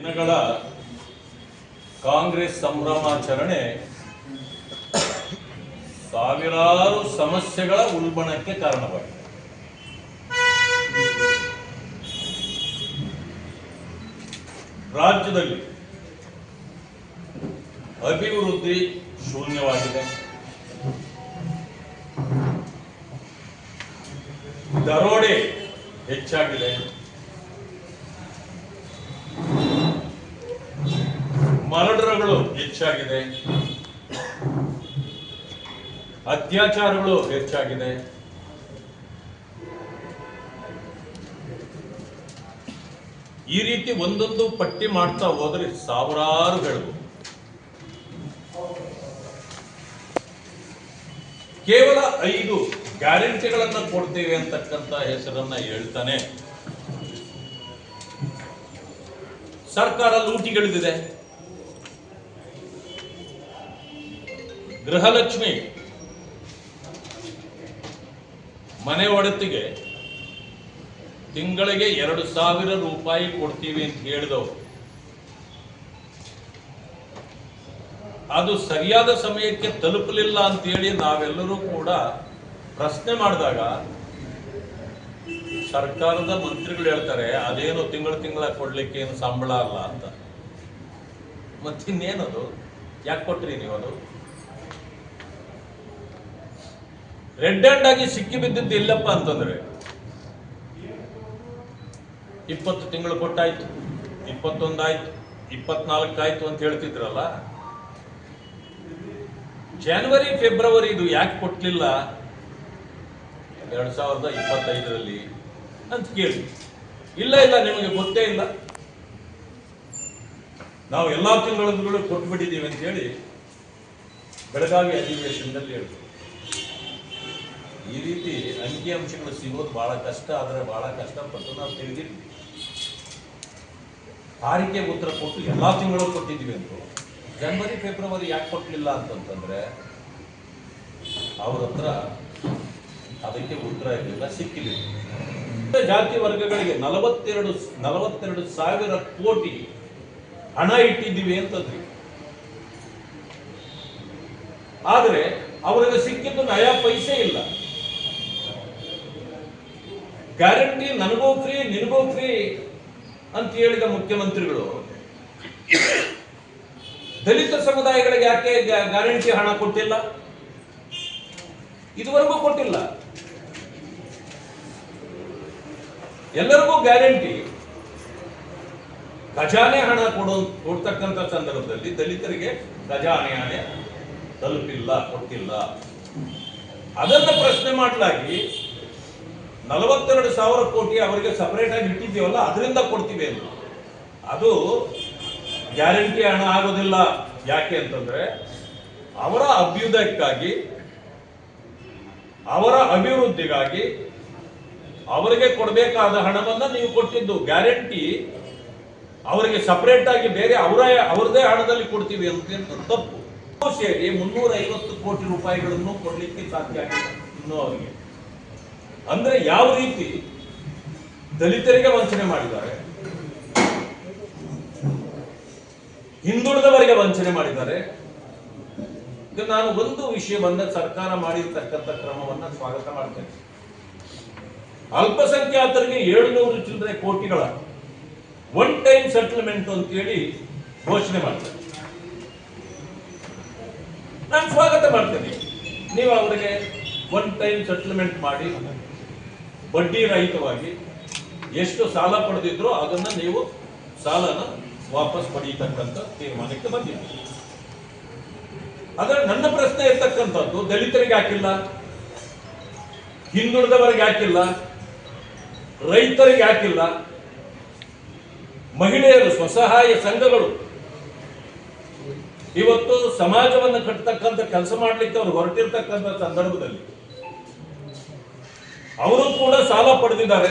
ದಿನಗಳ ಕಾಂಗ್ರೆಸ್ ಸಂಭ್ರಮಾಚರಣೆ ಸಾವಿರಾರು ಸಮಸ್ಯೆಗಳ ಉಲ್ಬಣಕ್ಕೆ ಕಾರಣವಾಗಿದೆ. ರಾಜ್ಯದಲ್ಲಿ ಅಭಿವೃದ್ಧಿ ಶೂನ್ಯವಾಗಿದೆ. ದರೋಡೆ ಹೆಚ್ಚಾಗಿದೆ. ಮರ್ಡರ್ಗಳು ಹೆಚ್ಚಾಗಿದೆ. ಅತ್ಯಾಚಾರಗಳು ಹೆಚ್ಚಾಗಿದೆ. ಈ ರೀತಿ ಒಂದೊಂದು ಪಟ್ಟಿ ಮಾಡ್ತಾ ಹೋದ್ರೆ ಸಾವಿರಾರು ಕೇವಲ ಐದು ಗ್ಯಾರಂಟಿಗಳನ್ನ ಕೊಡ್ತೇವೆ ಅಂತಕ್ಕಂಥ ಹೆಸರನ್ನ ಹೇಳ್ತಾನೆ. ಸರ್ಕಾರ ಲೂಟಿಗಳಿದಿದೆ. ಗೃಹಲಕ್ಷ್ಮಿ. ಮನೆ ಒಡತಿಗೆ ತಿಂಗಳಿಗೆ ಎರಡು ಸಾವಿರ ರೂಪಾಯಿ ಕೊಡ್ತೀವಿ ಅಂತ ಹೇಳಿದವರು. ಅದು ಸರಿಯಾದ ಸಮಯಕ್ಕೆ ತಲುಪಲಿಲ್ಲ ಅಂತೇಳಿ ನಾವೆಲ್ಲರೂ ಕೂಡ ಪ್ರಶ್ನೆ ಮಾಡಿದಾಗ ಸರ್ಕಾರದ ಮಂತ್ರಿಗಳು ಹೇಳ್ತಾರೆ, ಅದೇನು ತಿಂಗಳ ತಿಂಗಳ ಕೊಡ್ಲಿಕ್ಕೆ ಏನು ಸಂಬಳ ಅಲ್ಲ ಅಂತ. ಮತ್ತಿನ್ನೇನದು? ಯಾಕೆ ಕೊಟ್ರಿ ನೀವು ಅದು? ರೆಡ್ ಹ್ಯಾಂಡ್ ಆಗಿ ಸಿಕ್ಕಿ ಬಿದ್ದಿದ್ದು ಇಲ್ಲಪ್ಪ ಅಂತಂದ್ರೆ. ಇಪ್ಪತ್ತು ತಿಂಗಳು ಕೊಟ್ಟಾಯ್ತು, ಇಪ್ಪತ್ತೊಂದಾಯ್ತು ಇಪ್ಪತ್ನಾಲ್ಕಾಯ್ತು ಅಂತ ಹೇಳ್ತಿದ್ರಲ್ಲ? ಜನವರಿ ಫೆಬ್ರವರಿ ಇದು ಯಾಕೆ ಕೊಟ್ಟಲಿಲ್ಲ ಎರಡು ಸಾವಿರದ ಇಪ್ಪತ್ತೈದರಲ್ಲಿ ಅಂತ ಕೇಳಿ. ಇಲ್ಲ ಇಲ್ಲ, ನಿಮಗೆ ಗೊತ್ತೇ ಇಲ್ಲ. ನಾವು ಎಲ್ಲಾ ತಿಂಗಳು ಕೊಟ್ಬಿಟ್ಟಿದ್ದೀವಿ ಅಂತ ಹೇಳಿ ಬೆಳಗಾವಿ ಅಧಿವೇಶನದಲ್ಲಿ ಹೇಳಿದ್ರು ಈ ರೀತಿ ಅಂಕಿಅಂಶಗಳು ಸಿಗೋದು ಬಹಳ ಕಷ್ಟ, ಆದರೆ ಬಹಳ ಕಷ್ಟಪಟ್ಟು ನಾವು ತಿಳಿದಿದ್ವಿ. ತಾರೀಕೆ ಉತ್ತರ ಕೊಟ್ಟು ಎಲ್ಲ ತಿಂಗಳು ಕೊಟ್ಟಿದ್ದೀವಿ ಅಂತ ಜನವರಿ, ಫೆಬ್ರವರಿ ಯಾಕೆ ಕೊಟ್ಟಲಿಲ್ಲ ಅಂತಂತಂದ್ರೆ, ಅವ್ರ ಹತ್ರ ಅದಕ್ಕೆ ಉತ್ತರ ಇರಲಿಲ್ಲ ಸಿಕ್ಕಿಲ್ಲ ಜಾತಿ ವರ್ಗಗಳಿಗೆ ನಲವತ್ತೆರಡು ನಲವತ್ತೆರಡು ಸಾವಿರ ಕೋಟಿ ಹಣ ಇಟ್ಟಿದ್ದೀವಿ ಅಂತಂದ್ರಿ ಆದರೆ, ಅವರಿಗೆ ಸಿಕ್ಕಿದ್ದು ನಯಾ ಪೈಸೆ ಇಲ್ಲ. ಗ್ಯಾರಂಟಿ ನನಗೂ ಫ್ರೀ, ನಿನಗೂ ಫ್ರೀ ಅಂತ ಹೇಳಿದ ಮುಖ್ಯಮಂತ್ರಿಗಳು, ದಲಿತ ಸಮುದಾಯಗಳಿಗೆ ಯಾಕೆ ಗ್ಯಾರಂಟಿ ಹಣ ಕೊಟ್ಟಿಲ್ಲ? ಇದುವರೆಗೂ ಕೊಟ್ಟಿಲ್ಲ. ಎಲ್ಲರಿಗೂ ಗ್ಯಾರಂಟಿ, ಖಜಾನೆ ಹಣ ಕೊಡೋ, ಕೊಡ್ತಕ್ಕಂಥ ಸಂದರ್ಭದಲ್ಲಿ ದಲಿತರಿಗೆ ಖಜಾನೆ ಹಣ ತಲುಪಿಲ್ಲ, ಕೊಟ್ಟಿಲ್ಲ. ಅದನ್ನ ಪ್ರಶ್ನೆ ಮಾಡಲಾಗಿ ನಲವತ್ತೆರಡು ಸಾವಿರ ಕೋಟಿ ಅವರಿಗೆ ಸಪರೇಟ್ ಆಗಿ ಇಟ್ಟಿದ್ದೀವಲ್ಲ, ಅದರಿಂದ ಕೊಡ್ತೀವಿ ಅಂತ. ಅದು ಗ್ಯಾರಂಟಿ ಹಣ ಆಗೋದಿಲ್ಲ. ಯಾಕೆ ಅಂತಂದ್ರೆ, ಅವರ ಅಭ್ಯುದಯಕ್ಕಾಗಿ, ಅವರ ಅಭಿವೃದ್ಧಿಗಾಗಿ ಅವರಿಗೆ ಕೊಡಬೇಕಾದ ಹಣವನ್ನ ನೀವು ಕೊಟ್ಟಿದ್ದು. ಗ್ಯಾರಂಟಿ ಅವರಿಗೆ ಸಪರೇಟ್ ಆಗಿ ಬೇರೆ ಅವರ, ಅವರದೇ ಹಣದಲ್ಲಿ ಕೊಡ್ತೀವಿ ಅಂತ ತಪ್ಪು. ಸೇರಿ ಮುನ್ನೂರ ಐವತ್ತು ಕೋಟಿ ರೂಪಾಯಿಗಳನ್ನು ಕೊಡಲಿಕ್ಕೆ ಸಾಧ್ಯ ಆಗಿಲ್ಲ ಇನ್ನೂ ಅವರಿಗೆ. ಅಂದ್ರೆ ಯಾವ ರೀತಿ ದಲಿತರಿಗೆ ವಂಚನೆ ಮಾಡಿದ್ದಾರೆ? ಹಿಂದುಳಿದವರಿಗೆ ವಂಚನೆ ಮಾಡಿದ್ದಾರೆ? ನಾನು ಒಂದು ವಿಷಯವನ್ನ ಸರ್ಕಾರ ಮಾಡಿರ್ತಕ್ಕಂಥ ಕ್ರಮವನ್ನ ಸ್ವಾಗತ ಮಾಡ್ತೇನೆ. ಅಲ್ಪಸಂಖ್ಯಾತರಿಗೆ ಏಳುನೂರು ಚಿಲ್ಲರೆ ಕೋಟಿಗಳ ಒನ್ ಟೈಮ್ ಸೆಟಲ್ಮೆಂಟ್ ಅಂತೇಳಿ ಘೋಷಣೆ ಮಾಡ್ತಾರೆ ನಾನು ಸ್ವಾಗತ ಮಾಡ್ತೇನೆ. ನೀವು ಅವರಿಗೆ ಒನ್ ಟೈಮ್ ಸೆಟಲ್ಮೆಂಟ್ ಮಾಡಿ ಬಡ್ಡಿ ರಹಿತವಾಗಿ ಎಷ್ಟು ಸಾಲ ಪಡೆದಿದ್ರೋ ಅದನ್ನ ನೀವು ಸಾಲನ ವಾಪಸ್ ಪಡೀತಕ್ಕಂಥ ತೀರ್ಮಾನಕ್ಕೆ ಬಂದಿರಿ ಆದರೆ ನನ್ನ ಪ್ರಶ್ನೆ ಇರ್ತಕ್ಕಂಥದ್ದು, ದಲಿತರಿಗೆ ಹಾಕಿಲ್ಲ, ಹಿಂದುಳಿದವರಿಗೆ ಹಾಕಿಲ್ಲ, ರೈತರಿಗೆ ಹಾಕಿಲ್ಲ, ಮಹಿಳೆಯರು ಸ್ವಸಹಾಯ ಸಂಘಗಳು. ಇವತ್ತು ಸಮಾಜವನ್ನು ಕಟ್ಟತಕ್ಕಂಥ ಕೆಲಸ ಮಾಡ್ಲಿಕ್ಕೆ ಅವರು ಹೊರಟಿರ್ತಕ್ಕಂಥ ಸಂದರ್ಭದಲ್ಲಿ ಅವರು ಕೂಡ ಸಾಲ ಪಡೆದಿದ್ದಾರೆ.